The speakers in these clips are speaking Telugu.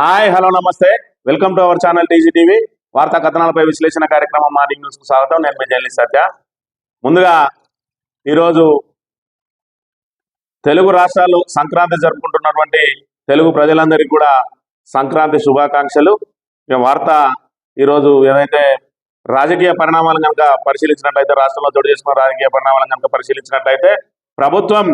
హాయ్ హలో నమస్తే. Welcome to our channel TG TV వార్తా కథనాలపై విశ్లేషణ కార్యక్రమం మార్నింగ్ న్యూస్కు స్వాగతం. నేను మీ జర్నలిస్ట్ సత్య. ముందుగా ఈరోజు తెలుగు రాష్ట్రాలు సంక్రాంతి జరుపుకుంటున్నటువంటి తెలుగు ప్రజలందరికీ కూడా సంక్రాంతి శుభాకాంక్షలు. వార్త ఈరోజు ఏదైతే రాజకీయ పరిణామాలను కనుక పరిశీలించినట్లయితే రాష్ట్రంలో చోటు చేసుకున్న రాజకీయ పరిణామాలను కనుక పరిశీలించినట్లయితే ప్రభుత్వం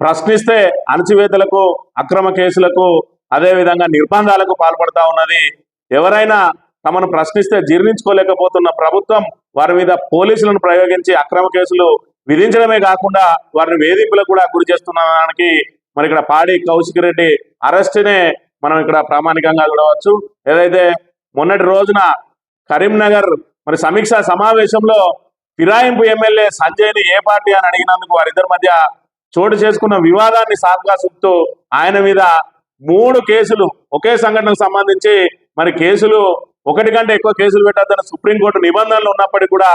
ప్రశ్నిస్తే అణచివేతలకు అక్రమ కేసులకు అదే విధంగా నిర్బంధాలకు పాల్పడతా ఉన్నది. ఎవరైనా తమను ప్రశ్నిస్తే జీర్ణించుకోలేకపోతున్న ప్రభుత్వం వారి మీద పోలీసులను ప్రయోగించి అక్రమ కేసులు విధించడమే కాకుండా వారిని వేధింపులకు కూడా గురి చేస్తున్నదానికి మరి ఇక్కడ పాడి కౌశిక్ రెడ్డి అరెస్ట్నే మనం ఇక్కడ ప్రామాణికంగా చూడవచ్చు. ఏదైతే మొన్నటి రోజున కరీంనగర్ మరి సమీక్ష సమావేశంలో ఫిరాయింపు ఎమ్మెల్యే సంజయ్ని ఏ పార్టీ అని అడిగినందుకు వారిద్దరి మధ్య చోటు చేసుకున్న వివాదాన్ని సాఫ్గా చూపుతూ ఆయన మీద మూడు కేసులు ఒకే సంఘటనకు సంబంధించి మరి కేసులు ఒకటి కంటే ఎక్కువ కేసులు పెట్టద్దని సుప్రీంకోర్టు నిబంధనలు ఉన్నప్పటికీ కూడా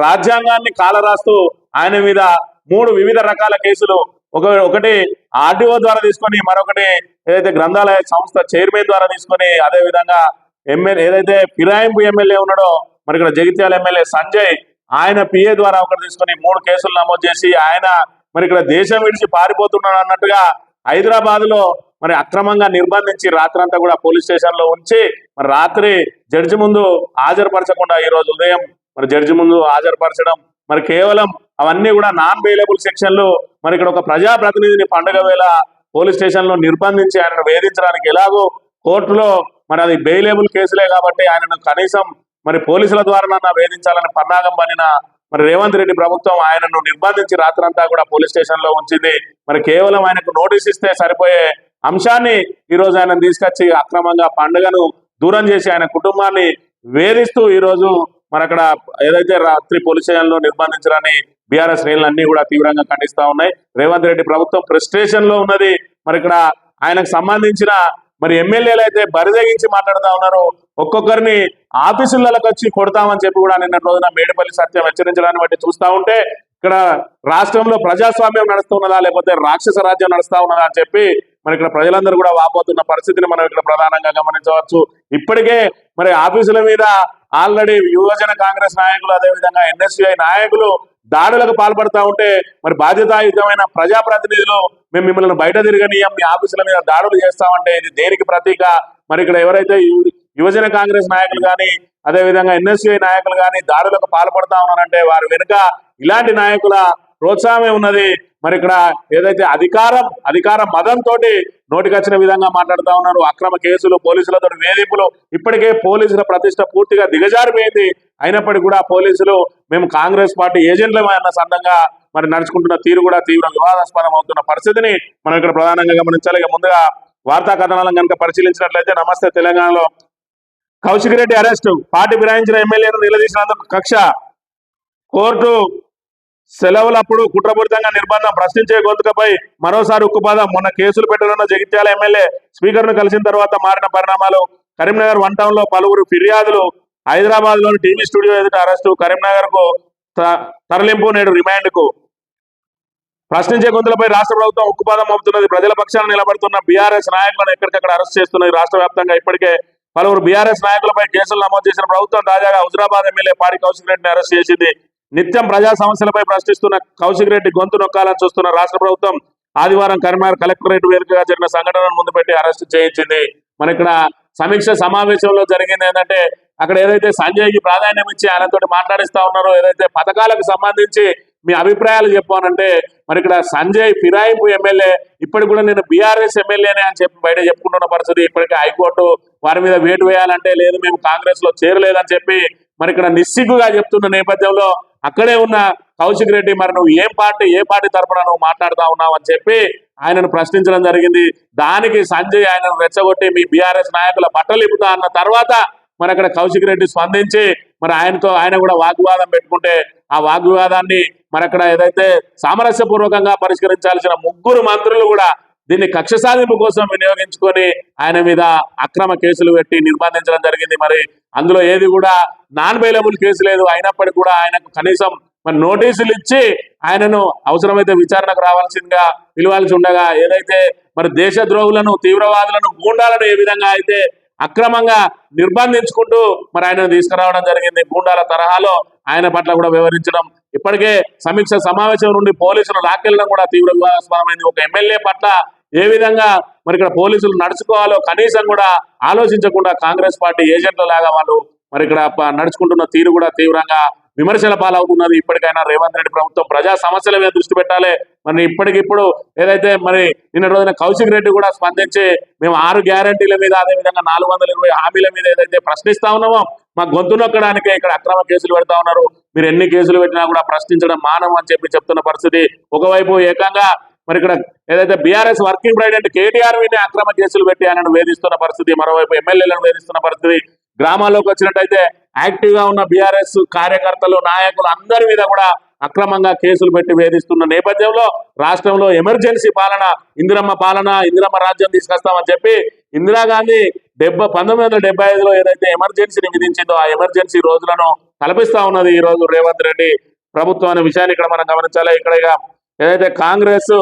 రాజ్యాంగాన్ని కాలరాస్తూ ఆయన మీద మూడు వివిధ రకాల కేసులు ఒక ఒకటి ఆర్డీఓ ద్వారా తీసుకొని మరొకటి ఏదైతే గ్రంథాలయ సంస్థ చైర్మన్ ద్వారా తీసుకొని అదే విధంగా ఎమ్మెల్యే ఏదైతే ఫిరాయింపు ఎమ్మెల్యే ఉన్నాడో మరి ఇక్కడ జగిత్యాల ఎమ్మెల్యే సంజయ్ ఆయన పిఏ ద్వారా ఒకటి తీసుకొని మూడు కేసులు నమోదు చేసి ఆయన మరి ఇక్కడ దేశం విడిచి పారిపోతున్నాడు అన్నట్టుగా హైదరాబాద్లో మరి అక్రమంగా నిర్బంధించి రాత్రంతా కూడా పోలీస్ స్టేషన్లో ఉంచి మరి రాత్రి జడ్జి ముందు హాజరుపరచకుండా ఈ రోజు ఉదయం మరి జడ్జి ముందు హాజరుపరచడం మరి కేవలం అవన్నీ కూడా నాన్ బెయిలబుల్ సెక్షన్లు మరి ఇక్కడ ఒక ప్రజాప్రతినిధిని పండుగ వేళ పోలీస్ స్టేషన్లో నిర్బంధించి ఆయనను వేధించడానికి ఎలాగో కోర్టులో మరి అది బెయిలేబుల్ కేసులే కాబట్టి ఆయనను కనీసం మరి పోలీసుల ద్వారా వేధించాలని పన్నాగం పనిన మరి రేవంత్ రెడ్డి ప్రభుత్వం ఆయనను నిర్బంధించి రాత్రంతా కూడా పోలీస్ స్టేషన్లో ఉంచింది. మరి కేవలం ఆయనకు నోటీస్ ఇస్తే సరిపోయే అంశాన్ని ఈరోజు ఆయన తీసుకొచ్చి అక్రమంగా పండుగను దూరం చేసి ఆయన కుటుంబాన్ని వేధిస్తూ ఈ రోజు అక్కడ ఏదైతే రాత్రి పోలీస్ స్టేషన్ బీఆర్ఎస్ నిర్బంధించడాన్ని బీఆర్ఎస్ శ్రేణులన్నీ కూడా తీవ్రంగా ఖండిస్తా ఉన్నాయి. రేవంత్ రెడ్డి ప్రభుత్వం ఫ్రస్ట్రేషన్లో ఉన్నది. మరి ఇక్కడ ఆయనకు సంబంధించిన మరి ఎమ్మెల్యేలు అయితే బరిదగించి మాట్లాడుతా ఉన్నారు ఒక్కొక్కరిని ఆఫీసులకు వచ్చి కొడతామని చెప్పి కూడా నిన్న రోజున మేడిపల్లి సత్యం హెచ్చరించడాన్ని బట్టి చూస్తా ఉంటే ఇక్కడ రాష్ట్రంలో ప్రజాస్వామ్యం నడుస్తున్నదా లేకపోతే రాక్షస రాజ్యం నడుస్తా ఉన్నదా అని చెప్పి మరి ఇక్కడ ప్రజలందరూ కూడా వాపోతున్న పరిస్థితిని మనం ఇక్కడ ప్రధానంగా గమనించవచ్చు. ఇప్పటికే మరి ఆఫీసుల మీద ఆల్రెడీ యువజన కాంగ్రెస్ నాయకులు అదే విధంగా ఎన్ఎస్యుఐ నాయకులు దాడులకు పాల్పడతా ఉంటే మరి బాధ్యతాయుతమైన ప్రజాప్రతినిధులు మేము మిమ్మల్ని బయట తిరగనీయం మీ ఆఫీసుల మీద దాడులు చేస్తామంటే ఇది దేనికి ప్రతీక? మరి ఇక్కడ ఎవరైతే యువజన కాంగ్రెస్ నాయకులు కానీ అదే విధంగా ఎన్ఎస్యుఐ నాయకులు కానీ దాడులకు పాల్పడతా ఉన్నారంటే వారి వెనుక ఇలాంటి నాయకుల ప్రోత్సాహమే ఉన్నది. మరి ఇక్కడ ఏదైతే అధికారం అధికార మదంతో నోటికొచ్చిన విధంగా మాట్లాడుతా ఉన్నారు అక్రమ కేసులు పోలీసులతో వేధింపులు. ఇప్పటికే పోలీసుల ప్రతిష్ట పూర్తిగా దిగజారిపోయింది. అయినప్పటికీ కూడా పోలీసులు మేము కాంగ్రెస్ పార్టీ ఏజెంట్లమే అన్న సందంగా మరి నడుచుకుంటున్న తీరు కూడా తీవ్ర వివాదాస్పదం అవుతున్న పరిస్థితిని మనం ఇక్కడ ప్రధానంగా గమనించాలి. ముందుగా వార్తా కథనాలను కనుక పరిశీలించినట్లయితే నమస్తే తెలంగాణలో. కౌశిక్ రెడ్డి అరెస్టు. పార్టీ ఫిరాయించిన ఎమ్మెల్యేను నిలదీసినందుకు కక్ష. కోర్టు సెలవులప్పుడు కుట్రపూరితంగా నిర్బంధం ప్రశ్నించే గొంతుకపై మరోసారి ఉక్కుపాదం. మొన్న కేసులు పెట్టనున్న జగిత్యాల ఎమ్మెల్యే స్పీకర్ను కలిసిన తర్వాత మారిన పరిణామాలు. కరీంనగర్ వన్ టౌన్లో పలువురు ఫిర్యాదులు. హైదరాబాద్లోని టీవీ స్టూడియో ఎదుట అరెస్టు. కరీంనగర్కు త- తరలింపు నేడు రిమాండ్కు ప్రశ్నించే గొంతులపై రాష్ట్ర ప్రభుత్వం ఉక్కుపాదం మోపుతున్నది. ప్రజల పక్షాన నిలబడుతున్న బీఆర్ఎస్ నాయకులను ఎక్కడికక్కడ అరెస్ట్ చేస్తున్నది రాష్ట్ర వ్యాప్తంగా ఇప్పటికే పలువురు బీఆర్ఎస్ నాయకులపై కేసులు నమోదు చేసిన ప్రభుత్వం తాజాగా హుజరాబాద్ ఎమ్మెల్యే పాడి కౌశిక్ రెడ్డిని అరెస్ట్ చేసింది. నిత్యం ప్రజా సమస్యలపై ప్రశ్నిస్తున్న కౌశిక్ రెడ్డి గొంతు నొక్కాలని చూస్తున్న రాష్ట్ర ప్రభుత్వం ఆదివారం కరీంనగర్ కలెక్టరేట్ వేదికగా జరిగిన సంఘటనను ముందు పెట్టి అరెస్ట్ చేయించింది. మన ఇక్కడ సమీక్ష సమావేశంలో జరిగింది ఏంటంటే అక్కడ ఏదైతే సంజయ్కి ప్రాధాన్యం ఇచ్చి ఆయనతో మాట్లాడిస్తా ఉన్నారో ఏదైతే పథకాలకు సంబంధించి మీ అభిప్రాయాలు చెప్పానంటే మరి ఇక్కడ సంజయ్ ఫిరాయింపు ఎమ్మెల్యే ఇప్పటికి కూడా నేను బీఆర్ఎస్ ఎమ్మెల్యేనే అని చెప్పి బయట చెప్పుకుంటున్న పరిస్థితి. ఇప్పటికే హైకోర్టు వారి మీద వేటు వేయాలంటే లేదు మేము కాంగ్రెస్లో చేరలేదని చెప్పి మరి ఇక్కడ నిస్సిగ్గుగా చెప్తున్న నేపథ్యంలో అక్కడే ఉన్న కౌశిక్ రెడ్డి మరి నువ్వు ఏం పార్టీ ఏ పార్టీ తరపున నువ్వు మాట్లాడుతా ఉన్నావు అని చెప్పి ఆయనను ప్రశ్నించడం జరిగింది. దానికి సంజయ్ ఆయనను రెచ్చగొట్టి మీ బీఆర్ఎస్ నాయకుల బట్టలు ఇప్పుతా అన్న తర్వాత మరి అక్కడ కౌశిక్ రెడ్డి స్పందించి మరి ఆయనతో ఆయన కూడా వాగ్వాదం పెట్టుకుంటే ఆ వాగ్వివాదాన్ని మరి అక్కడ ఏదైతే సామరస్యపూర్వకంగా పరిష్కరించాల్సిన ముగ్గురు మంత్రులు కూడా దీన్ని కక్ష సాధింపు కోసం వినియోగించుకొని ఆయన మీద అక్రమ కేసులు పెట్టి నిర్బంధించడం జరిగింది. మరి అందులో ఏది కూడా నాన్ బెయిలబుల్ కేసు లేదు. అయినప్పటికీ కూడా ఆయనకు కనీసం మరి నోటీసులు ఇచ్చి ఆయనను అవసరమైతే విచారణకు రావాల్సిందిగా పిలవాల్సి ఉండగా ఏదైతే మరి దేశద్రోహులను తీవ్రవాదులను గూండాలను ఏ విధంగా అయితే అక్రమంగా నిర్బంధించుకుంటూ మరి ఆయనను తీసుకురావడం జరిగింది. గూండాల తరహాలో ఆయన పట్ల కూడా వివరించడం. ఇప్పటికే సమీక్ష సమావేశం నుండి పోలీసులు లాక్కెళ్ళడం కూడా తీవ్ర వివాదాస్పదమైంది. ఒక ఎమ్మెల్యే పట్ల ఏ విధంగా మరి ఇక్కడ పోలీసులు నడుచుకోవాలో కనీసం కూడా ఆలోచించకుండా కాంగ్రెస్ పార్టీ ఏజెంట్ల లాగా వాళ్ళు మరి ఇక్కడ నడుచుకుంటున్న తీరు కూడా తీవ్రంగా విమర్శల పాలవుతున్నది. ఇప్పటికైనా రేవంత్ రెడ్డి ప్రభుత్వం ప్రజా సమస్యల మీద దృష్టి పెట్టాలి. మరి ఇప్పటికిప్పుడు ఏదైతే మరి నిన్న రోజున కౌశిక్ రెడ్డి కూడా స్పందించి మేము ఆరు గ్యారంటీల మీద అదేవిధంగా నాలుగు వందల ఇరవై హామీల మీద ఏదైతే ప్రశ్నిస్తా ఉన్నామో మా గొంతు నొక్కడానికే ఇక్కడ అక్రమ కేసులు పెడతా ఉన్నారు. మీరు ఎన్ని కేసులు పెట్టినా కూడా ప్రశ్నించడం మానం అని చెప్పి చెప్తున్న పరిస్థితి. ఒకవైపు ఏకంగా మరి ఇక్కడ ఏదైతే బీఆర్ఎస్ వర్కింగ్ ప్రెసిడెంట్ కేటీఆర్ విని అక్రమ కేసులు పెట్టి ఆయనను వేధిస్తున్న పరిస్థితి మరోవైపు ఎమ్మెల్యేలను వేధిస్తున్న పరిస్థితి గ్రామాల్లోకి వచ్చినట్టయితే యాక్టివ్గా ఉన్న బీఆర్ఎస్ కార్యకర్తలు నాయకులు అందరి మీద కూడా అక్రమంగా కేసులు పెట్టి వేధిస్తున్న నేపథ్యంలో రాష్ట్రంలో ఎమర్జెన్సీ పాలన ఇందిరమ్మ పాలన ఇందిరమ్మ రాజ్యం తీసుకొస్తామని చెప్పి ఇందిరాగాంధీ డెబ్బై పంతొమ్మిది వందల డెబ్బై ఐదులో ఏదైతే ఎమర్జెన్సీని విధించిందో ఆ ఎమర్జెన్సీ రోజులను కల్పిస్తా ఉన్నది ఈ రోజు రేవంత్ రెడ్డి ప్రభుత్వం అనే విషయాన్ని ఇక్కడ మనం గమనించాలి. ఇక్కడ ఏదైతే కాంగ్రెస్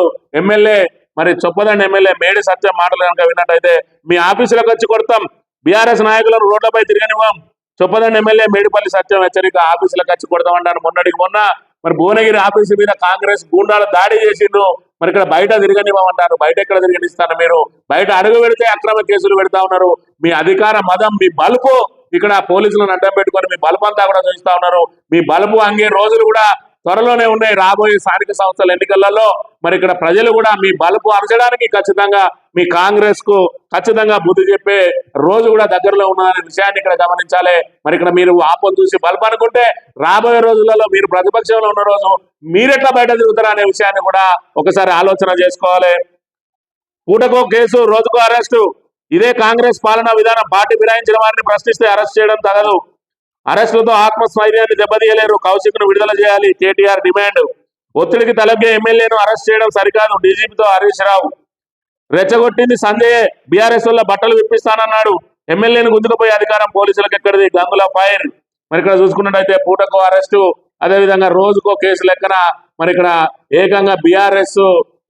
ఎమ్మెల్యే మరి చొప్పదండి ఎమ్మెల్యే మేడి సత్యం మాటలు కనుక విన్నట్టయితే మీ ఆఫీసులకు వచ్చి కొడతాం. బీఆర్ఎస్ నాయకులను రోడ్లపై తిరగనివ్వం. చొప్పదండి ఎమ్మెల్యే మేడిపల్లి సత్యం హెచ్చరిక ఆఫీసులకు వచ్చి కొడతామంటారు మొన్నటికి మొన్న మరి భువనగిరి ఆఫీసు మీద కాంగ్రెస్ గుండాలు దాడి చేసిండ్రు. మరి ఇక్కడ బయట తిరగనివ్వమంటారు. బయట ఎక్కడ తిరగనిస్తాను మీరు? బయట అడుగు పెడితే అక్రమ కేసులు పెడతా ఉన్నారు. మీ అధికార మదం మీ బలుపు. ఇక్కడ పోలీసులను అడ్డం పెట్టుకొని మీ బలుపు అంతా కూడా చూపిస్తా ఉన్నారు. మీ బలుపు అంగే రోజులు కూడా త్వరలోనే ఉన్నాయి రాబోయే స్థానిక సంస్థల ఎన్నికలలో. మరి ఇక్కడ ప్రజలు కూడా మీ బలుపు అరచడానికి ఖచ్చితంగా మీ కాంగ్రెస్కు ఖచ్చితంగా బుద్ధి చెప్పే రోజు కూడా దగ్గరలో ఉన్నదనే విషయాన్ని ఇక్కడ గమనించాలి. మరి ఇక్కడ మీరు ఆపం చూసి బలుపు అనుకుంటే రాబోయే రోజులలో మీరు ప్రతిపక్షంలో ఉన్న రోజు మీరెట్లా బయట తిరుగుతారా అనే విషయాన్ని కూడా ఒకసారి ఆలోచన చేసుకోవాలి. పూటకో కేసు రోజుకో అరెస్టు. ఇదే కాంగ్రెస్ పాలనా విధానం పార్టీ ఫిరాయించిన వారిని ప్రశ్నిస్తే అరెస్ట్ చేయడం తగదు. అరెస్టులతో ఆత్మస్థైర్యాన్ని దెబ్బతీయలేరు. కౌశిక్ను విడుదల చేయాలి. KTR demand. ఒత్తిడికి తలగ్గే ఎమ్మెల్యేను అరెస్ట్ చేయడం సరికాదు. డీజీపీతో హరీష్ రావు. రెచ్చగొట్టింది సంజయ్. బీఆర్ఎస్ వల్ల బట్టలు విప్పిస్తానన్నాడు. ఎమ్మెల్యేను గుంజుకుపోయే అధికారం పోలీసులకు ఎక్కడిది గంగుల ఫైర్. మరి ఇక్కడ చూసుకున్నట్టయితే పూటకో అరెస్టు. అదేవిధంగా రోజుకో కేసు లెక్కన మరి ఇక్కడ ఏకంగా బీఆర్ఎస్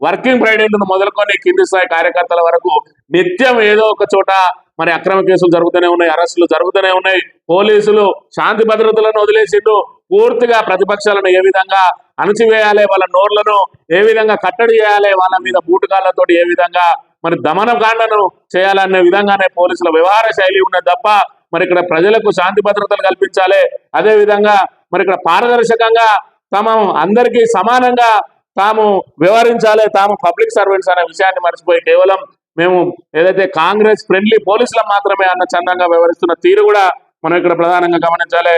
వర్కింగ్ ప్రెసిడెంట్ మొదలుకొని కింది స్థాయి కార్యకర్తల వరకు నిత్యం ఏదో ఒక చోట మరి అక్రమ కేసులు జరుగుతూనే ఉన్నాయి అరెస్టులు జరుగుతూనే ఉన్నాయి. పోలీసులు శాంతి భద్రతలను వదిలేసిండు పూర్తిగా ప్రతిపక్షాలను ఏ విధంగా అణచివేయాలి వాళ్ళ నోర్లను ఏ విధంగా కట్టడి చేయాలి వాళ్ళ మీద బూటకాలతో ఏ విధంగా మరి దమనకాండను చేయాలనే విధంగానే పోలీసుల వ్యవహార శైలి ఉన్నది తప్ప మరి ఇక్కడ ప్రజలకు శాంతి భద్రతలు కల్పించాలి. అదే విధంగా మరి ఇక్కడ పారదర్శకంగా తమ అందరికీ సమానంగా తాము వ్యవహరించాలి తాము పబ్లిక్ సర్వెంట్స్ అనే విషయాన్ని మర్చిపోయి కేవలం మేము ఏదైతే కాంగ్రెస్ ఫ్రెండ్లీ పోలీసులు మాత్రమే అన్న చందంగా వ్యవహరిస్తున్న తీరు కూడా మనం ఇక్కడ ప్రధానంగా గమనించాలి.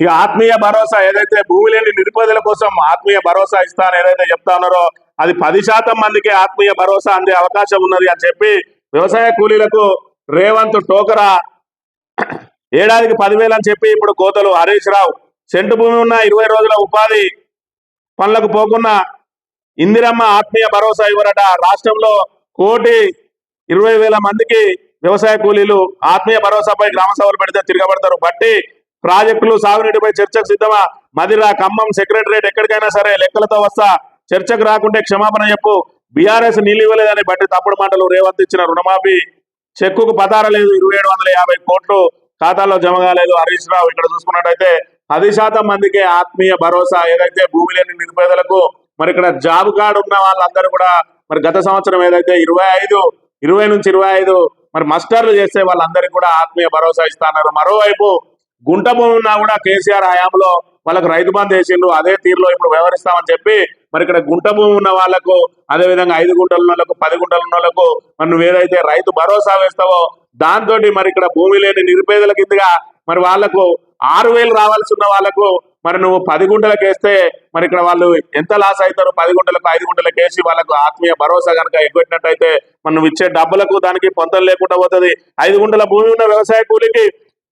ఇక ఆత్మీయ భరోసా ఏదైతే భూమి లేని నిరుపేదల కోసం ఆత్మీయ భరోసా ఇస్తాను ఏదైతే చెప్తా ఉన్నారో అది పది శాతం మందికి ఆత్మీయ భరోసా అందే అవకాశం ఉన్నది అని చెప్పి వ్యవసాయ కూలీలకు రేవంత్ టోకరా ఏడాదికి పదివేలు అని చెప్పి ఇప్పుడు కోతలు. హరీష్ రావు సెంటు భూమి ఉన్న ఇరవై రోజుల ఉపాధి పనులకు పోకుండా ఇందిరమ్మ ఆత్మీయ భరోసా ఇవ్వరట. రాష్ట్రంలో కోటి ఇరవై వేల మందికి వ్యవసాయ కూలీలు ఆత్మీయ భరోసాపై గ్రామ సభలు పెడితే తిరగబడతారు. బట్టి ప్రాజెక్టులు సాగునీటిపై చర్చకు సిద్ధమా? మదిరా ఖమ్మం సెక్రటరేట్ ఎక్కడికైనా సరే లెక్కలతో వస్తా. చర్చకు రాకుంటే క్షమాపణ చెప్పు. బీఆర్ఎస్ నీళ్ళు ఇవ్వలేదని బట్టి తప్పుడు మాటలు రేవంత్ ఇచ్చిన రుణమాఫీ చెక్కుకు పతార లేదు. ఇరవై ఏడు వందల యాభై కోట్లు ఖాతాలో జమ కాలేదు. హరీష్ రావు ఇక్కడ చూసుకున్నట్టయితే పది శాతం మందికి ఆత్మీయ భరోసా. ఏదైతే భూమి లేని నిరుపేదలకు మరి ఇక్కడ జాబ్ కార్డు ఉన్న వాళ్ళందరూ కూడా మరి గత సంవత్సరం ఏదైతే ఇరవై ఐదు ఇరవై నుంచి ఇరవై ఐదు మరి మస్టర్లు చేస్తే వాళ్ళందరికీ కూడా ఆత్మీయ భరోసా ఇస్తున్నారు. మరోవైపు గుంట భూమి ఉన్నా కూడా కేసీఆర్ హయాంలో వాళ్ళకు రైతు బంధు వేసిండ్రు అదే తీరులో ఇప్పుడు వ్యవహరిస్తామని చెప్పి మరి ఇక్కడ గుంట భూమి ఉన్న వాళ్ళకు అదే విధంగా ఐదు గుంటల వాళ్ళకు పది గుంటలు వాళ్ళకు మరి నువ్వేదైతే రైతు భరోసా వేస్తావో దాంతో మరి ఇక్కడ భూమి లేని నిరుపేదల కిందగా మరి వాళ్ళకు ఆరు వేలు రావాల్సి ఉన్న వాళ్ళకు మరి నువ్వు పది గుంటలకు వేస్తే మరి ఇక్కడ వాళ్ళు ఎంత లాస్ అవుతారు పది గుంటలకు ఐదు గుంటలకు వేసి వాళ్ళకు ఆత్మీయ భరోసా కనుక ఎగ్గొట్టినట్టయితే మరి నువ్వు ఇచ్చే డబ్బులకు దానికి పొంతం లేకుండా పోతుంది. ఐదు గుంటల భూమి ఉన్న వ్యవసాయ కూలికి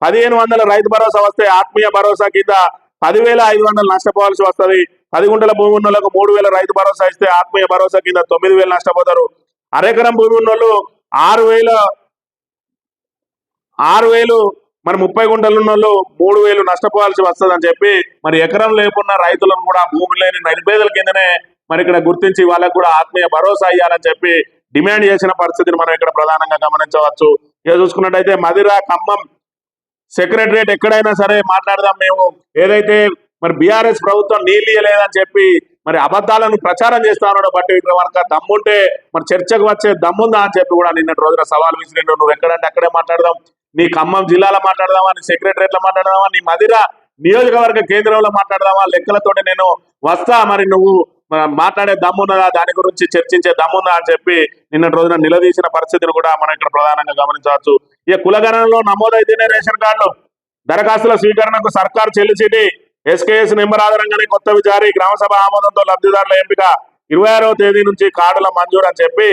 పదిహేను వందల రైతు భరోసా వస్తే ఆత్మీయ భరోసా కింద పదివేల ఐదు వందలు నష్టపోవాల్సి వస్తుంది. పది గుంటల భూమి ఉన్న వాళ్ళకు మూడు వేల రైతు భరోసా ఇస్తే ఆత్మీయ భరోసా కింద తొమ్మిది వేలు నష్టపోతారు. అరెకరం భూమి ఉన్న వాళ్ళు ఆరు వేల ఆరు వేలు మరి ముప్పై గుంటలు ఉన్న వాళ్ళు మూడు వేలు నష్టపోవాల్సి వస్తుంది అని చెప్పి మరి ఎకరం లేకున్న రైతులను కూడా భూమి లేని నిరుపేదల కిందనే మరి ఇక్కడ గుర్తించి వాళ్ళకు కూడా ఆత్మీయ భరోసా ఇవ్వాలని చెప్పి డిమాండ్ చేసిన పరిస్థితిని మనం ఇక్కడ ప్రధానంగా గమనించవచ్చు. ఇక చూసుకున్నట్టయితే మదిర ఖమ్మం సెక్రటరేట్ ఎక్కడైనా సరే మాట్లాడదాం మేము. ఏదైతే మరి బీఆర్ఎస్ ప్రభుత్వం నీళ్ళు ఇయ్యలేదని చెప్పి మరి అబద్ధాలను ప్రచారం చేస్తా ఉన్నాడు బట్టి విక్రమార్క దమ్ముంటే మరి చర్చకు వచ్చే దమ్ముందా అని చెప్పి కూడా నిన్నటి రోజున సవాల్ విసిరిండు నువ్వు ఎక్కడంటే అక్కడే మాట్లాడదాం. నీ ఖమ్మం జిల్లాలో మాట్లాడదామా నీ సెక్రటరియట్లో మాట్లాడదామా నీ మదిర నియోజకవర్గ కేంద్రంలో మాట్లాడదామా లెక్కలతోటి నేను వస్తా. మరి నువ్వు మాట్లాడే దమ్మున్నదా? దాని గురించి చర్చించే దమ్ముందా అని చెప్పి నిన్నటి రోజున నిలదీసిన పరిస్థితిని కూడా మనం ఇక్కడ ప్రధానంగా గమనించవచ్చు. ఇక కులగణనలో నమోదైతేనే రేషన్ కార్డులు దరఖాస్తుల స్వీకరణకు సర్కారు చెల్లిసిటి ఎస్కేఎస్ నెంబర్ ఆధారంగానే కొత్తవి జారీ గ్రామసభ ఆమోదంతో లబ్ధిదారుల ఎంపిక. ఇరవై ఆరవ తేదీ నుంచి కార్డుల మంజూరు అని చెప్పి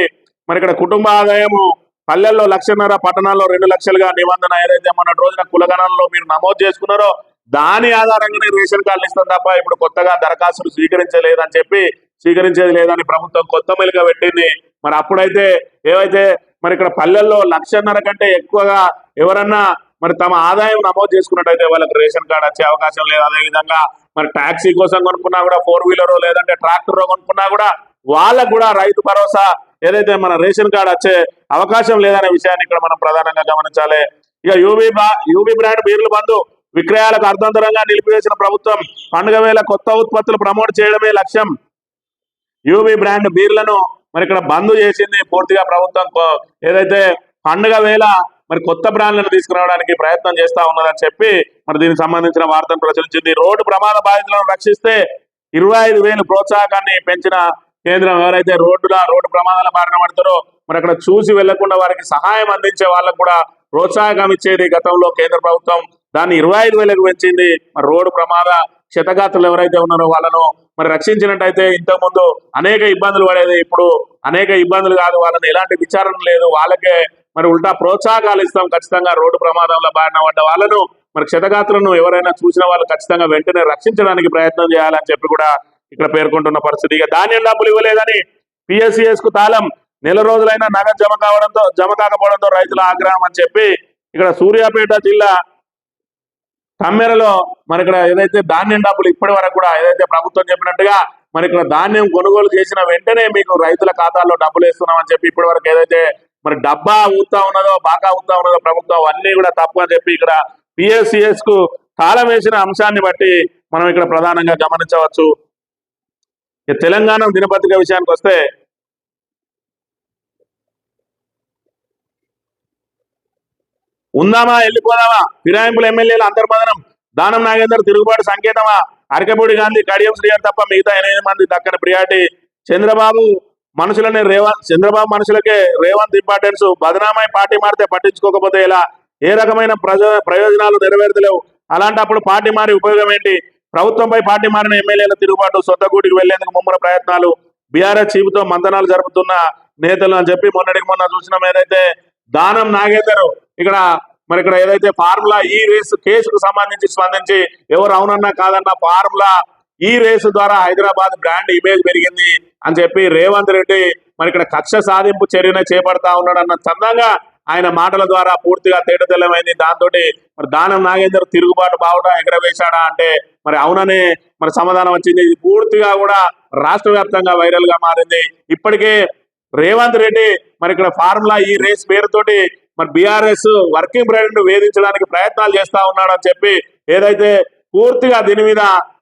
మరి ఇక్కడ కుటుంబ ఆదాయము పల్లెల్లో లక్షన్నర పట్టణాల్లో రెండు లక్షలుగా నిబంధన ఏదైతే మొన్నటి రోజున కులగణనలో మీరు నమోదు చేసుకున్నారో దాని ఆధారంగానే రేషన్ కార్డులు ఇస్తాం తప్ప ఇప్పుడు కొత్తగా దరఖాస్తులు స్వీకరించలేదని చెప్పి స్వీకరించేది లేదని ప్రభుత్వం కొత్త మెలుగా పెట్టింది. మరి అప్పుడైతే ఏవైతే మరి ఇక్కడ పల్లెల్లో లక్షన్నర కంటే ఎక్కువగా ఎవరన్నా మరి తమ ఆదాయం నమోదు చేసుకున్నట్టయితే వాళ్ళకి రేషన్ కార్డు వచ్చే అవకాశం లేదు. అదే విధంగా మరి టాక్సీ కోసం కొనుక్కున్నా కూడా ఫోర్ వీలర్ లేదంటే ట్రాక్టర్ కొనుక్కున్నా కూడా వాళ్ళకు కూడా రైతు భరోసా ఏదైతే మన రేషన్ కార్డు వచ్చే అవకాశం లేదనే విషయాన్ని ఇక్కడ మనం ప్రధానంగా గమనించాలి. ఇక యూబీ యూబీ బ్రాండ్ బీర్లు బంధు విక్రయాలకు అర్థంతరంగా నిలిపివేసిన ప్రభుత్వం పండుగ వేళ కొత్త ఉత్పత్తులు ప్రమోట్ చేయడమే లక్ష్యం. యూబీ బ్రాండ్ బీర్లను మరి ఇక్కడ బంద్ చేసింది పూర్తిగా ప్రభుత్వం. కో- ఏదైతే పండుగ వేళ మరి కొత్త బ్రాండ్లను తీసుకురావడానికి ప్రయత్నం చేస్తా ఉన్నదని చెప్పి మరి దీనికి సంబంధించిన వార్తను ప్రచురించింది. రోడ్డు ప్రమాద బాధితులను రక్షిస్తే ఇరవై ఐదు వేలు ప్రోత్సాహకాన్ని పెంచిన కేంద్రం ఎవరైతే రోడ్డుల రోడ్డు ప్రమాదాల బారిన పడతారో మరి అక్కడ చూసి వెళ్ళకుండా వారికి సహాయం అందించే వాళ్ళకు కూడా ప్రోత్సాహకం ఇచ్చేది గతంలో కేంద్ర ప్రభుత్వం. దాన్ని ఇరవై ఐదు వేలకు పెంచింది. మరి రోడ్డు ప్రమాద క్షతగాత్రులు ఎవరైతే ఉన్నారో వాళ్ళను మరి రక్షించినట్టయితే ఇంతకు ముందు అనేక ఇబ్బందులు పడేది. ఇప్పుడు అనేక ఇబ్బందులు కాదు. వాళ్ళని ఎలాంటి విచారణ లేదు. వాళ్ళకే మరి ఉల్టా ప్రోత్సాహకాలు ఇస్తాం ఖచ్చితంగా. రోడ్డు ప్రమాదంలో బారిన పడ్డ వాళ్ళను మరి క్షతగాత్రులను ఎవరైనా చూసిన వాళ్ళు ఖచ్చితంగా వెంటనే రక్షించడానికి ప్రయత్నం చేయాలని చెప్పి కూడా ఇక్కడ పేర్కొంటున్న పరిస్థితి. ఇక ధాన్యం డబ్బులు ఇవ్వలేదని పిఎస్సిఎస్కు తాళం నెల రోజులైనా నగదు జమ కావడంతో జమ కాకపోవడంతో రైతుల ఆగ్రహం అని చెప్పి ఇక్కడ సూర్యాపేట జిల్లా తమ్మెరలో మరి ఇక్కడ ఏదైతే ధాన్యం డబ్బులు ఇప్పటి వరకు కూడా ఏదైతే ప్రభుత్వం చెప్పినట్టుగా మరి ఇక్కడ ధాన్యం కొనుగోలు చేసిన వెంటనే మీకు రైతుల ఖాతాల్లో డబ్బులు వేస్తున్నామని చెప్పి ఇప్పటి వరకు ఏదైతే మరి డబ్బా ఊతా ఉన్నదో బాగా ఊతా ఉన్నదో ప్రభుత్వం అన్ని కూడా తప్పు అని చెప్పి ఇక్కడ పిఎస్సిఎస్కు తాళం వేసిన అంశాన్ని బట్టి మనం ఇక్కడ ప్రధానంగా గమనించవచ్చు. తెలంగాణ దినపత్రిక విషయానికి వస్తే ఉందామా వెళ్ళిపోదామా? ఫిరాయింపుల ఎమ్మెల్యేల అంతర్మదనం దానం నాగేందర్ తిరుగుబాటు సంకేతమా? అరకపూడి గాంధీ కడియం శ్రీగారు తప్ప మిగతా ఎనిమిది మంది దక్కని ప్రియాటి చంద్రబాబు మనుషులని రేవంత్ చంద్రబాబు మనుషులకే రేవంత్ ఇంపార్టెన్స్. బదనామై పార్టీ మారితే పట్టించుకోకపోతే ఇలా ఏ రకమైన ప్రజ ప్రయోజనాలు నెరవేర్తలేవు. అలాంటప్పుడు పార్టీ మారి ఉపయోగం ఏంటి? ప్రభుత్వంపై పార్టీ మారిన ఎమ్మెల్యేల తిరుగుబాటు సొంత గూటికి వెళ్ళేందుకు ముమ్మర ప్రయత్నాలు బీఆర్ఎస్ చీపుతో మంతనాలు జరుపుతున్న నేతలు అని చెప్పి మొన్నటికి మొన్న చూసిన. ఏదైతే దానం నాగేందర్ ఇక్కడ మరి ఇక్కడ ఏదైతే ఫార్ములా ఈ రేసు కేసుకు సంబంధించి స్పందించి ఎవరు అవునన్నా కాదన్నా ఫార్ములా ఈ రేసు ద్వారా హైదరాబాద్ బ్రాండ్ ఇమేజ్ పెరిగింది అని చెప్పి రేవంత్ రెడ్డి మరి ఇక్కడ కక్ష సాధింపు చర్యనే చేపడతా ఉన్నాడు అన్న చందంగా ఆయన మాటల ద్వారా పూర్తిగా తేటతెల్లమైంది. దాంతో మరి దానం నాగేందర్ తిరుగుబాటు బావుట ఎగరవేశాడా అంటే మరి అవుననే మరి సమాధానం వచ్చింది. ఇది పూర్తిగా కూడా రాష్ట్ర వ్యాప్తంగా వైరల్గా మారింది. ఇప్పటికే రేవంత్ రెడ్డి మరి ఇక్కడ ఫార్ములా ఈ రేస్ పేరుతోటి మరి బీఆర్ఎస్ వర్కింగ్ ప్రెసిడెంట్ వేధించడానికి ప్రయత్నాలు చేస్తా ఉన్నాడని చెప్పి ఏదైతే పూర్తిగా దీని మీద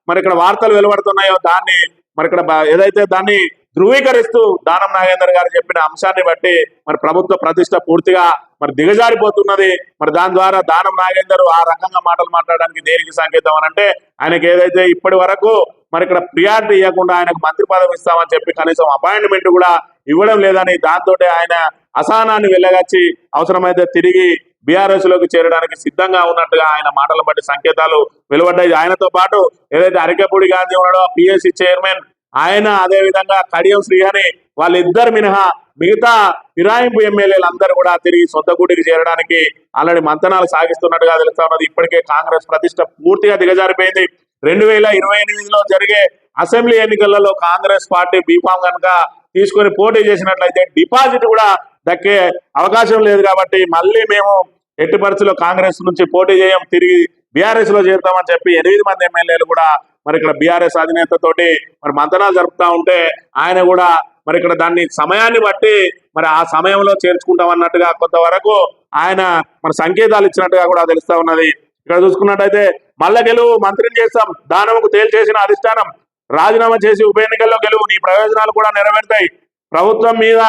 మరి ఇక్కడ వార్తలు వెలువడుతున్నాయో దాన్ని మరి ఇక్కడ ఏదైతే దాన్ని ధృవీకరిస్తూ దానం నాగేందర్ గారు చెప్పిన అంశాన్ని బట్టి మరి ప్రభుత్వ ప్రతిష్ట పూర్తిగా మరి దిగజారిపోతున్నది. మరి దాని ద్వారా దానం నాగేందర్ ఆ రకంగా మాటలు మాట్లాడడానికి దేనికి సంకేతం అని అంటే ఆయనకి ఏదైతే ఇప్పటి వరకు మరి ఇక్కడ ప్రియారిటీ ఇవ్వకుండా ఆయనకు మంత్రి పదవి ఇస్తామని చెప్పి కనీసం అపాయింట్మెంట్ కూడా ఇవ్వడం లేదని దాంతో ఆయన అసహనాన్ని వెళ్ళగచ్చి అవసరమైతే తిరిగి బీఆర్ఎస్లోకి చేరడానికి సిద్ధంగా ఉన్నట్టుగా ఆయన మాటల బట్టి సంకేతాలు వెలువడ్డాయి. ఆయనతో పాటు ఏదైతే అరికపూడి గాంధీ ఉన్నాడో పిఎస్సి చైర్మన్ ఆయన అదే విధంగా కడియం శ్రీహరి వాళ్ళిద్దరు మినహా మిగతా ఫిరాయింపు ఎమ్మెల్యేలు అందరూ కూడా తిరిగి సొంత గూటికి చేరడానికి ఆల్రెడీ మంతనాలు సాగిస్తున్నట్టుగా తెలుస్తా ఉన్నది. ఇప్పటికే కాంగ్రెస్ ప్రతిష్ట పూర్తిగా దిగజారిపోయింది. రెండు వేల ఇరవై ఎనిమిదిలో జరిగే అసెంబ్లీ ఎన్నికలలో కాంగ్రెస్ పార్టీ బీఫామ్ కనుక తీసుకొని పోటీ చేసినట్లయితే డిపాజిట్ కూడా దక్కే అవకాశం లేదు కాబట్టి మళ్ళీ మేము ఎట్టి పరిస్థితుల్లో కాంగ్రెస్ నుంచి పోటీ చేయం తిరిగి బీఆర్ఎస్లో చేరుతామని చెప్పి ఎనిమిది మంది ఎమ్మెల్యేలు కూడా మరి ఇక్కడ బీఆర్ఎస్ అధినేతతోటి మరి మంతనాలు జరుపుతా ఉంటే ఆయన కూడా మరి ఇక్కడ దాన్ని సమయాన్ని బట్టి మరి ఆ సమయంలో చేర్చుకుంటాం అన్నట్టుగా కొంతవరకు ఆయన మన సంకేతాలు ఇచ్చినట్టుగా కూడా తెలుస్తా ఉన్నది. ఇక్కడ చూసుకున్నట్టయితే మల్ల గెలువు మంత్రిని చేస్తాం. దానముకు తేల్చేసిన అధిష్టానం రాజీనామా చేసి ఉప ఎన్నికల్లో గెలువు. నీ ప్రయోజనాలు కూడా నెరవేరుతాయి. ప్రభుత్వం మీద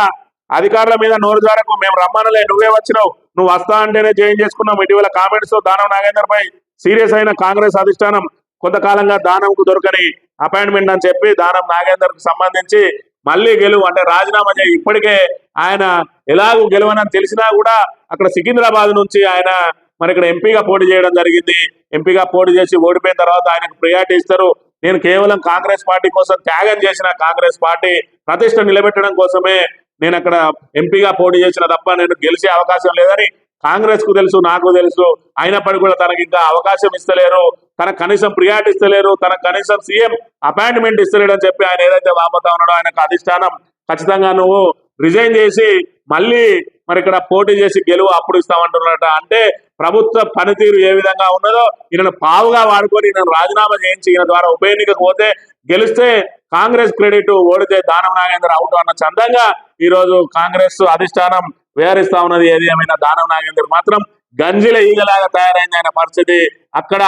అధికారుల మీద నోరు ద్వారకు మేము రమ్మనలే. నువ్వే వచ్చినావు. నువ్వు వస్తా అంటేనే చేంజ్ చేసుకున్నాం. ఇటీవల కామెంట్స్తో దానం నాగేందర్ పై సీరియస్ అయిన కాంగ్రెస్ అధిష్టానం కొంతకాలంగా దానంకు దొరకని అపాయింట్మెంట్ అని చెప్పి దానం నాగేందర్కు సంబంధించి మళ్ళీ గెలువు అంటే రాజీనామా చేయి ఇప్పటికే ఆయన ఎలాగూ గెలవనని తెలిసినా కూడా అక్కడ సికింద్రాబాద్ నుంచి ఆయన మరి ఇక్కడ ఎంపీగా పోటీ చేయడం జరిగింది. ఎంపీగా పోటీ చేసి ఓడిపోయిన తర్వాత ఆయనకు ప్రియారిటీ ఇస్తారు. నేను కేవలం కాంగ్రెస్ పార్టీ కోసం త్యాగం చేసిన కాంగ్రెస్ పార్టీ ప్రతిష్ట నిలబెట్టడం కోసమే నేను అక్కడ ఎంపీగా పోటీ చేసిన తప్ప నేను గెలిచే అవకాశం లేదని కాంగ్రెస్కు తెలుసు నాకు తెలుసు. అయినప్పటికీ కూడా తనకి ఇంకా అవకాశం ఇస్తలేరు. తనకు కనీసం ప్రియారిటీ ఇస్తలేరు. తనకు కనీసం సీఎం అపాయింట్మెంట్ ఇస్తలేడు అని చెప్పి ఆయన ఏదైతే వాపోతా ఉన్నాడో ఆయనకు అధిష్టానం. ఖచ్చితంగా నువ్వు రిజైన్ చేసి మళ్ళీ మరి ఇక్కడ పోటీ చేసి గెలువు అప్పుడు ఇస్తామంటున్నట. అంటే ప్రభుత్వ పనితీరు ఏ విధంగా ఉన్నదో ఈయనను పావుగా వాడుకొని ఈయన రాజీనామా చేయించి ఈయన ద్వారా ఉప ఎన్నికకు పోతే గెలిస్తే కాంగ్రెస్ క్రెడిట్ ఓడితే దానం నాగేంద్ర అవుట్ అన్న చందంగా ఈరోజు కాంగ్రెస్ అధిష్టానం వివరిస్తా ఉన్నది ఏది? ఏమైనా దానం నాగేందర్ మాత్రం గంజిల ఈగలాగా తయారైంది ఆయన పరిస్థితి. అక్కడ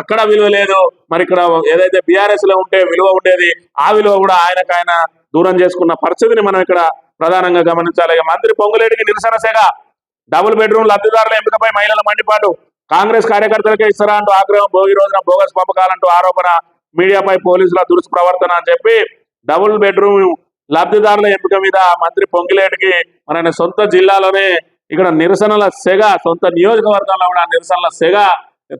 అక్కడ విలువ లేదు. మరి ఇక్కడ ఏదైతే బీఆర్ఎస్లో ఉంటే విలువ ఉండేది ఆ విలువ కూడా ఆయనకు ఆయన దూరం చేసుకున్న పరిస్థితిని మనం ఇక్కడ ప్రధానంగా గమనించాలి. మంత్రి పొంగులేటికి నిరసన సేగ. డబుల్ బెడ్రూమ్ లబ్ధిదారుల ఎంపికపై మహిళల మండిపాటు. కాంగ్రెస్ కార్యకర్తలకే ఇస్తారా అంటూ ఆగ్రహం భోగి రోజున బోగస్ పంపకాలంటూ ఆరోపణ. మీడియాపై పోలీసుల దురుసు ప్రవర్తన అని చెప్పి డబుల్ బెడ్రూమ్ లబ్ధిదారుల ఎంపిక మీద మంత్రి పొంగిలేటికి మన సొంత జిల్లాలోనే ఇక్కడ నిరసనల సెగ సొంత నియోజకవర్గంలో కూడా నిరసనల సెగ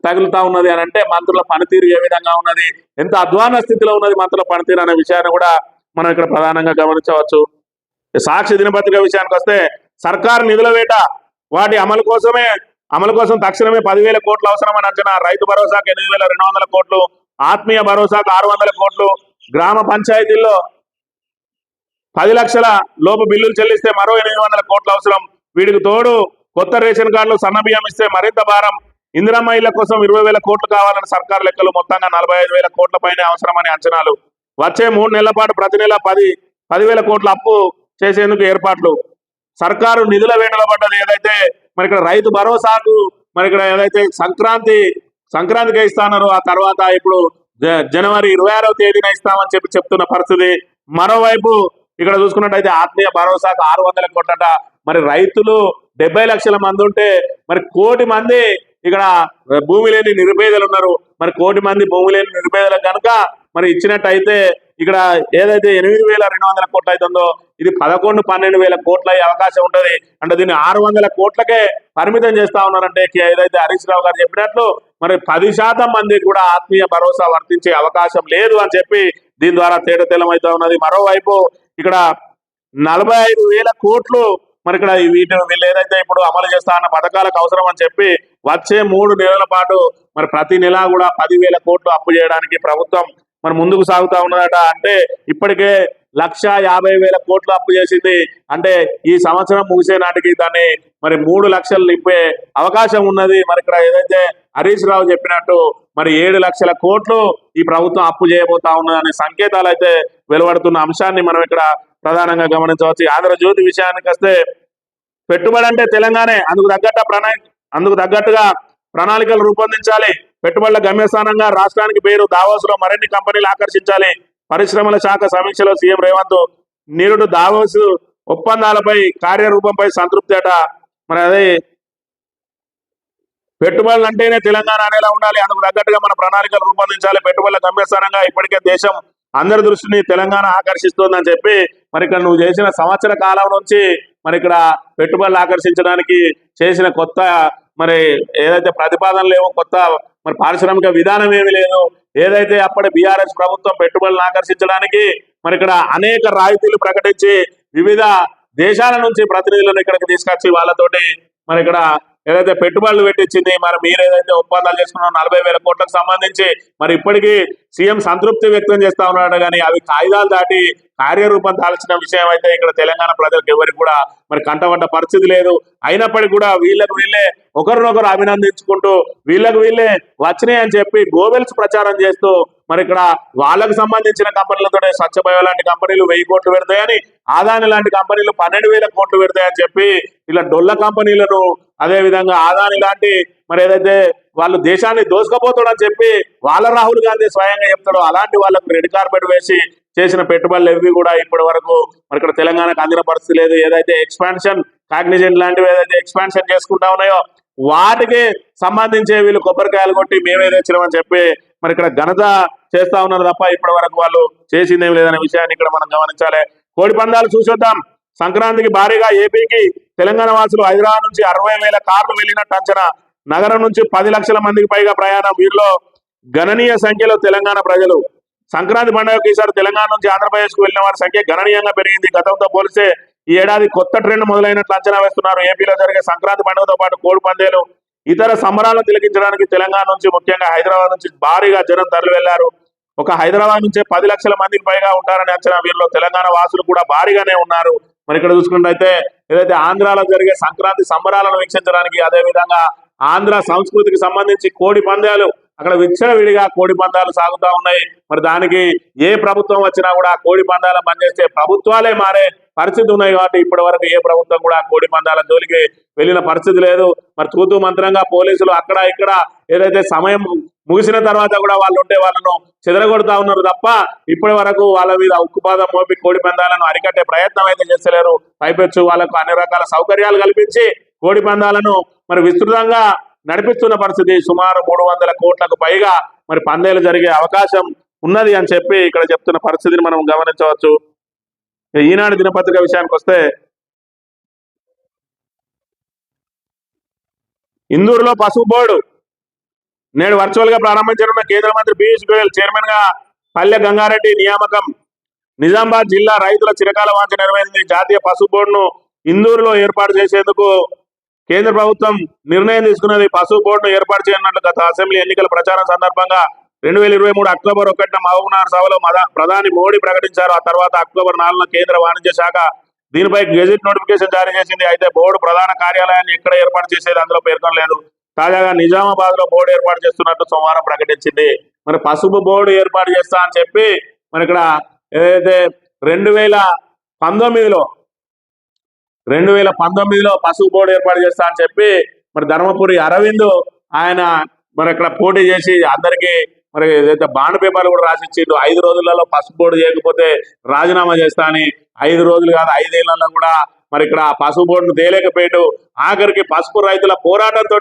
తగులుతా ఉన్నది అని అంటే మంత్రుల పనితీరు ఏ విధంగా ఉన్నది ఎంత అధ్వాన స్థితిలో ఉన్నది మంత్రుల పనితీరు అనే విషయాన్ని కూడా మనం ఇక్కడ ప్రధానంగా గమనించవచ్చు. సాక్షి దినపత్రిక విషయానికి వస్తే సర్కారు నిధుల వేట వాటి అమలు కోసమే అమలు కోసం తక్షణమే పదివేల కోట్లు అవసరమని అంచనా. రైతు భరోసాకు ఎనిమిది వేల రెండు వందల కోట్లు ఆత్మీయ భరోసాకు ఆరు వందల కోట్లు. గ్రామ పంచాయతీల్లో పది లక్షల లోపు బిల్లులు చెల్లిస్తే మరో ఎనిమిది వందల కోట్లు అవసరం. వీటికి తోడు కొత్త రేషన్ కార్డులు సన్నబియ్యం ఇస్తే మరింత భారం. ఇందిరమ్మ ఇళ్ళ కోసం ఇరవై వేల కోట్లు కావాలని సర్కారు లెక్కలు. మొత్తంగా నలభై ఐదు వేల కోట్ల పైనే అవసరమని అంచనాలు. వచ్చే మూడు నెలల పాటు ప్రతి నెల పది పదివేల కోట్ల అప్పు చేసేందుకు ఏర్పాట్లు. సర్కారు నిధుల వేటలో పడ్డది ఏదైతే మరి ఇక్కడ రైతు భరోసాకు మరి ఇక్కడ ఏదైతే సంక్రాంతి సంక్రాంతికి ఇస్తానో ఆ తర్వాత ఇప్పుడు జ- జనవరి ఇరవై ఆరో తేదీన ఇస్తామని చెప్పి చెప్తున్న పరిస్థితి. మరోవైపు ఇక్కడ చూసుకున్నట్టయితే ఆత్మీయ భరోసాకు ఆరు వందల కోట్లట మరి రైతులు డెబ్బై లక్షల మంది ఉంటే మరి కోటి మంది ఇక్కడ భూమి లేని నిరుపేదలు ఉన్నారు. మరి కోటి మంది భూమి లేని నిరుపేదలకు కనుక మరి ఇచ్చినట్టయితే ఇక్కడ ఏదైతే ఎనిమిది వేల రెండు వందల కోట్లు అవుతుందో ఇది పదకొండు పన్నెండు వేల కోట్ల అయ్యే అవకాశం ఉంటుంది. అంటే దీన్ని ఆరు వందల కోట్లకే పరిమితం చేస్తా ఉన్నారంటే ఏదైతే హరీష్ రావు గారు చెప్పినట్లు మరి పది శాతం మంది కూడా ఆత్మీయ భరోసా వర్తించే అవకాశం లేదు అని చెప్పి దీని ద్వారా తేట తెల్లమైతా ఉన్నది. మరోవైపు ఇక్కడ నలభై ఐదు వేల కోట్లు మరి ఇక్కడ వీటిని వీళ్ళు ఏదైతే ఇప్పుడు అమలు చేస్తా అన్న పథకాలకు అవసరం అని చెప్పి వచ్చే మూడు నెలల పాటు మరి ప్రతి నెల కూడా పదివేల కోట్లు అప్పు చేయడానికి ప్రభుత్వం మరి ముందుకు సాగుతా ఉన్నదట. అంటే ఇప్పటికే లక్ష యాభై వేల కోట్లు అప్పు చేసింది. అంటే ఈ సంవత్సరం ముగిసే నాటికి దాన్ని మరి మూడు లక్షలు నింపే అవకాశం ఉన్నది. మరి ఇక్కడ ఏదైతే హరీష్ రావు చెప్పినట్టు మరి ఏడు లక్షల కోట్లు ఈ ప్రభుత్వం అప్పు చేయబోతా ఉన్నదనే సంకేతాలు అయితే వెలువడుతున్న అంశాన్ని మనం ఇక్కడ ప్రధానంగా గమనించవచ్చు. ఆంధ్రజ్యోతి విషయానికి వస్తే పెట్టుబడి అంటే తెలంగాణ. అందుకు తగ్గట్ట ప్రణా అందుకు తగ్గట్టుగా ప్రణాళికలు రూపొందించాలి. పెట్టుబడుల గమ్యస్థానంగా రాష్ట్రానికి పేరు దావోస్లో మరిన్ని కంపెనీలు ఆకర్షించాలి. పరిశ్రమల శాఖ సమీక్షలో సీఎం రేవంత్ నిరుడు దావోస్ ఒప్పందాలపై కార్యరూపంపై సంతృప్తి అట. మరి అదే పెట్టుబడులు అంటేనే తెలంగాణ అనేలా ఉండాలి. అందుకు తగ్గట్టుగా మన ప్రణాళికలు రూపొందించాలి. పెట్టుబడుల గమ్యస్థానంగా ఇప్పటికే దేశం అందరి దృష్టిని తెలంగాణ ఆకర్షిస్తోందని చెప్పి మరి ఇక్కడ నువ్వు చేసిన సంవత్సర కాలం నుంచి మరి ఇక్కడ పెట్టుబడులు ఆకర్షించడానికి చేసిన కొత్త మరి ఏదైతే ప్రతిపాదనలు లేవో కొత్త మరి పారిశ్రామిక విధానం ఏమీ లేదు. ఏదైతే అప్పటి బీఆర్ఎస్ ప్రభుత్వం పెట్టుబడులను ఆకర్షించడానికి మరి ఇక్కడ అనేక రాయితీలు ప్రకటించి వివిధ దేశాల నుంచి ప్రతినిధులను ఇక్కడికి తీసుకొచ్చి వాళ్ళతోటి మరి ఇక్కడ ఏదైతే పెట్టుబడులు పెట్టించింది మరి మీరు ఏదైతే ఒప్పందాలు చేసుకున్నారో నలభై వేల కోట్లకు సంబంధించి మరి ఇప్పటికీ సీఎం సంతృప్తి వ్యక్తం చేస్తా ఉన్నాడు కానీ అవి కాగితాలు దాటి కార్యరూపం దాల్చిన విషయం అయితే ఇక్కడ తెలంగాణ ప్రజలకు ఎవరికి కూడా మరి కంటవంట పరిస్థితి లేదు. అయినప్పటికీ కూడా వీళ్ళకు వీళ్ళే ఒకరినొకరు అభినందించుకుంటూ వీళ్ళకు వీళ్ళే వచ్చినాయి అని చెప్పి గోవెల్స్ ప్రచారం చేస్తూ మరి ఇక్కడ వాళ్ళకు సంబంధించిన కంపెనీలతో స్వచ్ఛ లాంటి కంపెనీలు వెయ్యి కోట్లు పెడతాయని ఆదాని లాంటి కంపెనీలు పన్నెండు వేల కోట్లు పెడతాయని చెప్పి ఇలా డొల్ల కంపెనీలను అదే విధంగా ఆదాని లాంటి మరి ఏదైతే వాళ్ళు దేశాన్ని దోసుకపోతాడని చెప్పి వాళ్ళ రాహుల్ గాంధీ స్వయంగా చెప్తాడో అలాంటి వాళ్ళకు రెడ్ కార్పెట్ వేసి చేసిన పెట్టుబడులు ఇవి కూడా ఇప్పటి వరకు మరి ఇక్కడ తెలంగాణకు అందిన పరిస్థితి లేదు. ఏదైతే ఎక్స్పాన్షన్ కాగ్నిజెంట్ లాంటివి ఏదైతే ఎక్స్పాన్షన్ చేసుకుంటా ఉన్నాయో వాటికి సంబంధించే వీళ్ళు కొబ్బరికాయలు కొట్టి మేమే తెచ్చినామని చెప్పి మరి ఇక్కడ ఘనత చేస్తా ఉన్నారు తప్ప ఇప్పటి వరకు వాళ్ళు చేసిందేం లేదనే విషయాన్ని ఇక్కడ మనం గమనించాలి. కోడి పందాలు చూసొద్దాం. సంక్రాంతికి భారీగా ఏపీకి తెలంగాణ వాసులు హైదరాబాద్ నుంచి అరవై వేల కార్లు వెళ్ళినట్టు అంచనా. నగరం నుంచి పది లక్షల మందికి పైగా ప్రయాణం. వీరిలో గణనీయ సంఖ్యలో తెలంగాణ ప్రజలు. సంక్రాంతి పండుగకి ఈసారి తెలంగాణ నుంచి ఆంధ్రప్రదేశ్కు వెళ్ళిన వారి సంఖ్య గణనీయంగా పెరిగింది. గతంతో పోలిస్తే ఈ ఏడాది కొత్త ట్రెండ్ మొదలైనట్లు అంచనా వేస్తున్నారు. ఏపీలో జరిగే సంక్రాంతి పండుగతో పాటు కోడి పందేలు ఇతర సంబరాలను తిలకించడానికి తెలంగాణ నుంచి ముఖ్యంగా హైదరాబాద్ నుంచి భారీగా జనం తరలి వెళ్ళారు ఒక హైదరాబాద్ నుంచే పది లక్షల మందికి పైగా ఉంటారని అంచనా వీరిలో తెలంగాణ వాసులు కూడా భారీగానే ఉన్నారు. మరి ఇక్కడ చూసుకున్నట్టయితే ఏదైతే ఆంధ్రాలో జరిగే సంక్రాంతి సంబరాలను వీక్షించడానికి అదే విధంగా ఆంధ్ర సంస్కృతికి సంబంధించి కోడి పందాలు అక్కడ విచ్చలవిడిగా కోడి పందాలు సాగుతా ఉన్నాయి. మరి దానికి ఏ ప్రభుత్వం వచ్చినా కూడా కోడి పందాలను పనిచేస్తే ప్రభుత్వాలే మారే పరిస్థితి ఉన్నాయి కాబట్టి ఇప్పటి వరకు ఏ ప్రభుత్వం కూడా కోడి పందాల జోలికి వెళ్ళిన పరిస్థితి లేదు. మరి తూతూ మంత్రంగా పోలీసులు అక్కడ ఇక్కడ ఏదైతే సమయం ముగిసిన తర్వాత కూడా వాళ్ళు ఉంటే వాళ్ళను చెదరగొడతా ఉన్నారు తప్ప ఇప్పటి వరకు వాళ్ళ మీద ఉక్కుపాదం మోపి కోడి పందాలను అరికట్టే ప్రయత్నం అయితే చేస్తలేరు. పైపెచ్చు వాళ్ళకు అన్ని రకాల సౌకర్యాలు కల్పించి కోడి పందాలను మరి విస్తృతంగా నడిపిస్తున్న పరిస్థితి సుమారు మూడు వందల కోట్లకు పైగా మరి పందేలు జరిగే అవకాశం ఉన్నది అని చెప్పి ఇక్కడ చెప్తున్న పరిస్థితిని మనం గమనించవచ్చు. ఈనాడు దినపత్రిక విషయానికి వస్తే ఇందూరులో పసుపు బోర్డు. నేడు వర్చువల్గా ప్రారంభించనున్న కేంద్ర మంత్రి పీయూష్ గోయల్ చైర్మన్గా పల్లె గంగారెడ్డి నియామకం. నిజామాబాద్ జిల్లా రైతుల చిరకాల వాంఛ నెరవేరింది. జాతీయ పసుపు బోర్డును ఇందూరులో ఏర్పాటు చేసేందుకు కేంద్ర ప్రభుత్వం నిర్ణయం తీసుకున్నది పసుపు బోర్డును ఏర్పాటు చేయనున్నట్లు గత అసెంబ్లీ ఎన్నికల ప్రచారం సందర్భంగా రెండు వేల ఇరవై మూడు అక్టోబర్ ఒకటిన మహబూబ్నగర్ సభలో మద- ప్రధాని మోడీ ప్రకటించారు. ఆ తర్వాత అక్టోబర్ నాలుగున కేంద్ర వాణిజ్య శాఖ దీనిపై గెజిట్ నోటిఫికేషన్ జారీ చేసింది. అయితే బోర్డు ప్రధాన కార్యాలయాన్ని ఎక్కడ ఏర్పాటు చేసేది అందులో పేర్కొనలేదు. తాజాగా నిజామాబాద్లో బోర్డు ఏర్పాటు చేస్తున్నట్టు సోమవారం ప్రకటించింది. మరి పసుపు బోర్డు ఏర్పాటు చేస్తా అని చెప్పి మరి ఇక్కడ ఏదైతే రెండు వేల పంతొమ్మిదిలో రెండు వేల పంతొమ్మిదిలో పసుపు బోర్డు ఏర్పాటు చేస్తా అని చెప్పి మరి ధర్మపురి అరవింద్ ఆయన మరి ఇక్కడ పోటీ చేసి అందరికీ మరి ఏదైతే బాండ్ పేపర్లు కూడా రాసిచ్చిండు ఐదు రోజులలో పసుపు బోర్డు చేయకపోతే రాజీనామా చేస్తా అని ఐదు రోజులు కాదు ఐదేళ్ళలో కూడా మరి ఇక్కడ పసుపు బోర్డును తేలేకపోయాడు. ఆఖరికి పసుపు రైతుల పోరాటంతో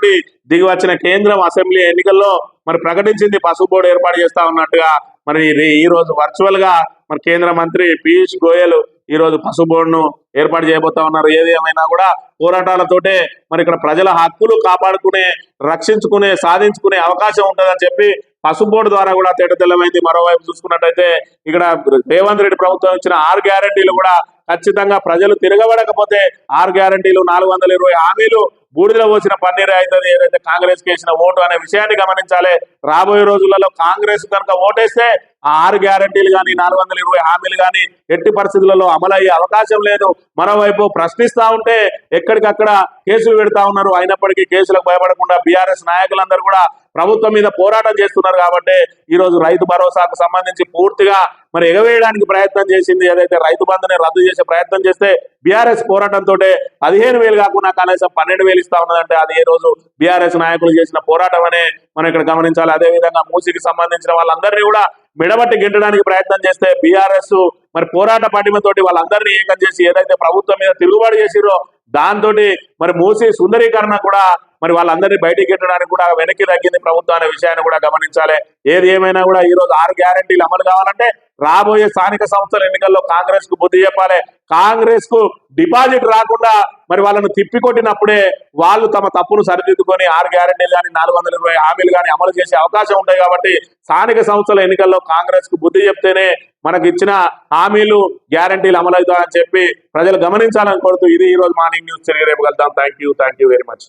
దిగి వచ్చిన కేంద్రం అసెంబ్లీ ఎన్నికల్లో మరి ప్రకటించింది పసుపు బోర్డు ఏర్పాటు చేస్తా ఉన్నట్టుగా. మరి ఈ- ఈ రోజు వర్చువల్గా మరి కేంద్ర మంత్రి పీయూష్ గోయల్ ఈ రోజు పసుపు బోర్డును ఏర్పాటు చేయబోతా ఉన్నారు. ఏది ఏమైనా కూడా పోరాటాలతోటే మరి ఇక్కడ ప్రజల హక్కులు కాపాడుకునే రక్షించుకునే సాధించుకునే అవకాశం ఉంటుందని చెప్పి పసుపు బోర్డు ద్వారా కూడా తేటతెల్లమైంది. మరోవైపు చూసుకున్నట్టయితే ఇక్కడ రేవంత్ రెడ్డి ప్రభుత్వం ఇచ్చిన ఆరు గ్యారంటీలు కూడా ఖచ్చితంగా ప్రజలు తిరగబడకపోతే ఆరు గ్యారంటీలు నాలుగు వందల ఇరవై హామీలు బూడిదలో పోసిన పన్నీరు అవుతుంది. ఏదైతే కాంగ్రెస్కి వేసిన ఓటు అనే విషయాన్ని గమనించాలి. రాబోయే రోజులలో కాంగ్రెస్ కనుక ఓటేస్తే ఆ ఆరు గ్యారంటీలు కానీ నాలుగు వందల ఇరవై హామీలు కానీ ఎట్టి పరిస్థితులలో అమలయ్యే అవకాశం లేదు. మరోవైపు ప్రశ్నిస్తా ఉంటే ఎక్కడికక్కడ కేసులు పెడతా ఉన్నారు. అయినప్పటికీ కేసులకు భయపడకుండా బీఆర్ఎస్ నాయకులందరూ కూడా ప్రభుత్వం మీద పోరాటం చేస్తున్నారు కాబట్టి ఈ రోజు రైతు భరోసాకు సంబంధించి పూర్తిగా మరి ఎగవేయడానికి ప్రయత్నం చేసింది ఏదైతే రైతు బంధుని రద్దు చేసే ప్రయత్నం చేస్తే బీఆర్ఎస్ పోరాటంతో పదిహేను వేలు కాకుండా కనీసం పన్నెండు వేలు ఇస్తా ఉన్నదంటే అది ఏ రోజు బీఆర్ఎస్ నాయకులు చేసిన పోరాటం అనే మనం ఇక్కడ గమనించాలి. అదే విధంగా మూసికి సంబంధించిన వాళ్ళందరినీ కూడా మిడబట్టి గెట్టడానికి ప్రయత్నం చేస్తే బీఆర్ఎస్ మరి పోరాట పటిమతోటి వాళ్ళందరినీ ఏకం చేసి ఏదైతే ప్రభుత్వం మీద తిరుగుబాటు చేసిరో దాంతో మరి మూసి సుందరీకరణ కూడా మరి వాళ్ళందరినీ బయటికి గెట్టడానికి కూడా వెనక్కి తగ్గింది ప్రభుత్వం అనే విషయాన్ని కూడా గమనించాలి. ఏది ఏమైనా కూడా ఈ రోజు ఆరు గ్యారంటీలు అమలు కావాలంటే రాబోయే స్థానిక సంస్థల ఎన్నికల్లో కాంగ్రెస్కు బుద్ధి చెప్పాలి. కాంగ్రెస్కు డిపాజిట్ రాకుండా మరి వాళ్ళను తిప్పికొట్టినప్పుడే వాళ్ళు తమ తప్పును సరిదిద్దుకొని ఆరు గ్యారెంటీలు కానీ నాలుగు వందల ఇరవై హామీలు కానీ అమలు చేసే అవకాశం ఉంటాయి కాబట్టి స్థానిక సంస్థల ఎన్నికల్లో కాంగ్రెస్కు బుద్ధి చెప్తేనే మనకి ఇచ్చిన హామీలు గ్యారంటీలు అమలవుతాయని చెప్పి ప్రజలు గమనించాలని కోరుతూ ఇది ఈ రోజు మార్నింగ్ న్యూస్. తిరిగి రేపు కలుద్దాం. Thank you thank you very much